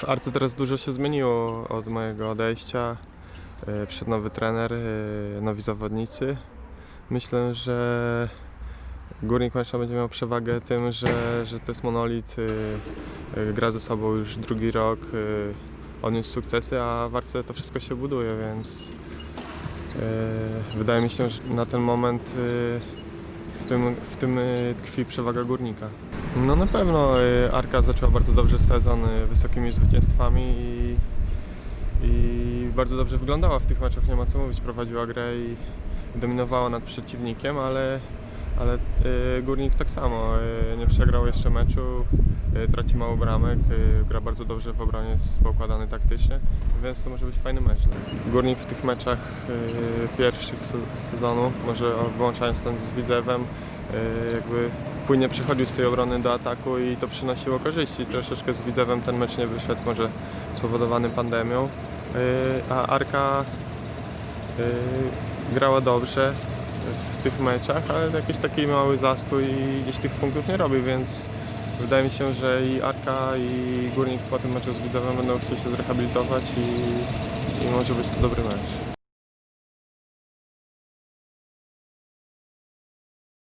W Arce teraz dużo się zmieniło od mojego odejścia. E, Przyszedł nowy trener, e, nowi zawodnicy. Myślę, że Górnik Łęczna będzie miał przewagę tym, że, że to jest monolit, e, gra ze sobą już drugi rok, odniósł sukcesy, a w Arce to wszystko się buduje, więc wydaje mi się, że na ten moment w tym, w tym e, tkwi przewaga Górnika. No na pewno e, Arka zaczęła bardzo dobrze sezon wysokimi zwycięstwami i, i bardzo dobrze wyglądała w tych meczach, nie ma co mówić, prowadziła grę i dominowała nad przeciwnikiem, ale, ale e, Górnik tak samo, e, nie przegrał jeszcze meczu, e, traci mało bramek, gra bardzo dobrze w obronie, jest poukładany taktycznie, więc to może być fajny mecz. Górnik w tych meczach pierwszych se- sezonu, może wyłączając ten z Widzewem, jakby płynnie przechodził z tej obrony do ataku i to przynosiło korzyści. Troszeczkę z Widzewem ten mecz nie wyszedł, może spowodowany pandemią, a Arka grała dobrze w tych meczach, ale jakiś taki mały zastój i gdzieś tych punktów nie robi, więc wydaje mi się, że i Arka i Górnik po tym meczu z Widzewem będą chcieli się zrehabilitować i, i może być to dobry mecz.